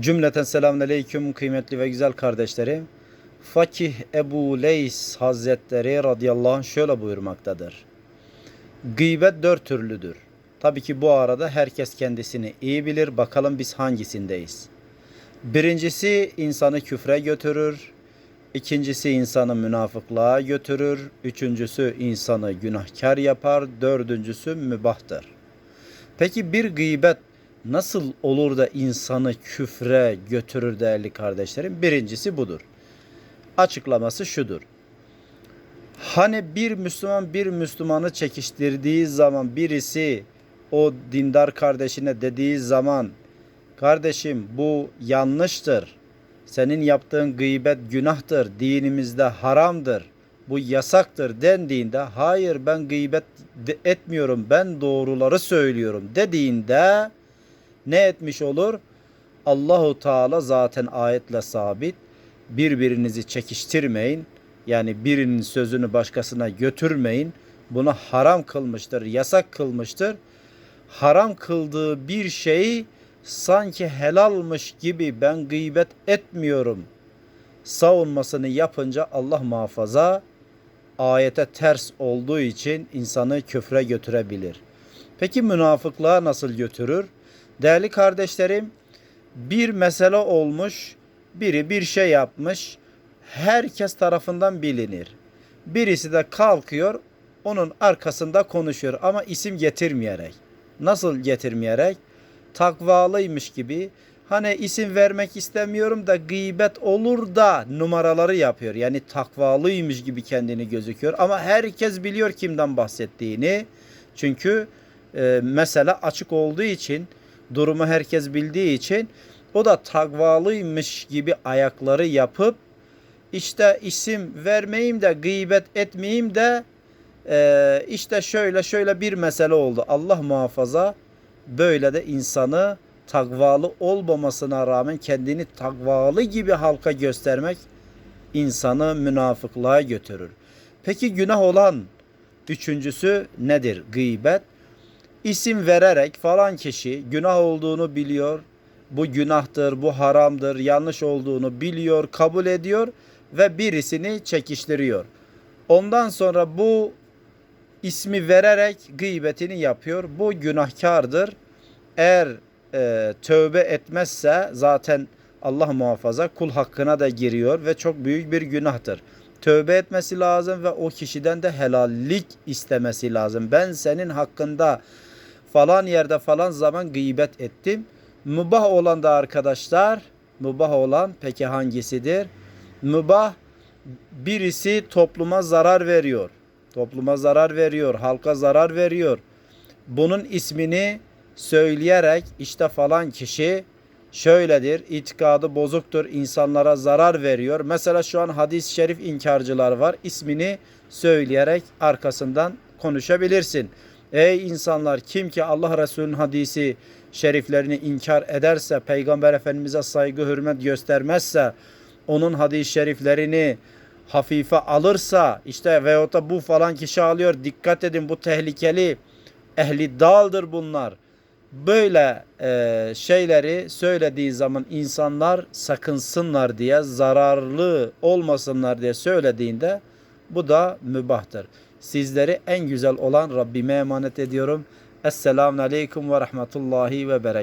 Cümleten selamun aleyküm kıymetli ve güzel kardeşlerim. Fakih Ebu Leys Hazretleri radıyallahu anh şöyle buyurmaktadır. Gıybet dört türlüdür. Tabii ki bu arada herkes kendisini iyi bilir. Bakalım biz hangisindeyiz. Birincisi insanı küfre götürür. İkincisi insanı münafıklığa götürür. Üçüncüsü insanı günahkar yapar. Dördüncüsü mübahtır. Peki bir gıybet nasıl olur da insanı küfre götürür değerli kardeşlerim? Birincisi budur. Açıklaması şudur. Hani bir Müslüman bir Müslümanı çekiştirdiği zaman birisi o dindar kardeşine dediği zaman kardeşim bu yanlıştır. Senin yaptığın gıybet günahtır. Dinimizde haramdır. Bu yasaktır dendiğinde hayır ben gıybet etmiyorum. Ben doğruları söylüyorum dediğinde ne etmiş olur? Allahu Teala zaten ayetle sabit. Birbirinizi çekiştirmeyin. Yani birinin sözünü başkasına götürmeyin. Bunu haram kılmıştır, yasak kılmıştır. Haram kıldığı bir şeyi sanki helalmış gibi ben gıybet etmiyorum savunmasını yapınca Allah muhafaza ayete ters olduğu için insanı küfre götürebilir. Peki münafıklığa nasıl götürür? Değerli kardeşlerim, bir mesele olmuş, biri bir şey yapmış, herkes tarafından bilinir. Birisi de kalkıyor, onun arkasında konuşuyor ama isim getirmeyerek. Nasıl getirmeyerek? Takvalıymış gibi. Hani isim vermek istemiyorum da gıybet olur da numaraları yapıyor. Yani takvalıymış gibi kendini gözüküyor. Ama herkes biliyor kimden bahsettiğini. Çünkü e, mesele açık olduğu için, durumu herkes bildiği için o da takvalıymış gibi ayakları yapıp işte isim vermeyeyim de gıybet etmeyeyim de e, işte şöyle şöyle bir mesele oldu. Allah muhafaza böyle de insanı takvalı olmamasına rağmen kendini takvalı gibi halka göstermek insanı münafıklığa götürür. Peki günah olan üçüncüsü nedir? Gıybet. İsim vererek falan kişi günah olduğunu biliyor. Bu günahtır, bu haramdır, yanlış olduğunu biliyor, kabul ediyor ve birisini çekiştiriyor. Ondan sonra bu ismi vererek gıybetini yapıyor. Bu günahkardır. Eğer e, tövbe etmezse zaten Allah muhafaza kul hakkına da giriyor ve çok büyük bir günahtır. Tövbe etmesi lazım ve o kişiden de helallik istemesi lazım. Ben senin hakkında falan yerde falan zaman gıybet ettim. Mübah olan da arkadaşlar, mübah olan peki hangisidir? Mübah birisi topluma zarar veriyor. Topluma zarar veriyor, halka zarar veriyor. Bunun ismini söyleyerek işte falan kişi şöyledir, itikadı bozuktur, insanlara zarar veriyor. Mesela şu an hadis-i şerif inkarcılar var. İsmini söyleyerek arkasından konuşabilirsin. Ey insanlar kim ki Allah Resulü'nün hadisi şeriflerini inkar ederse, Peygamber Efendimiz'e saygı hürmet göstermezse, onun hadis-i şeriflerini hafife alırsa, işte veyahut da bu falan kişi alıyor, dikkat edin bu tehlikeli, ehli daldır bunlar. Böyle e, şeyleri söylediği zaman insanlar sakınsınlar diye, zararlı olmasınlar diye söylediğinde bu da mübahtır. Sizleri en güzel olan Rabbime emanet ediyorum. Esselamun Aleyküm ve Rahmetullahi ve Berekatuhu.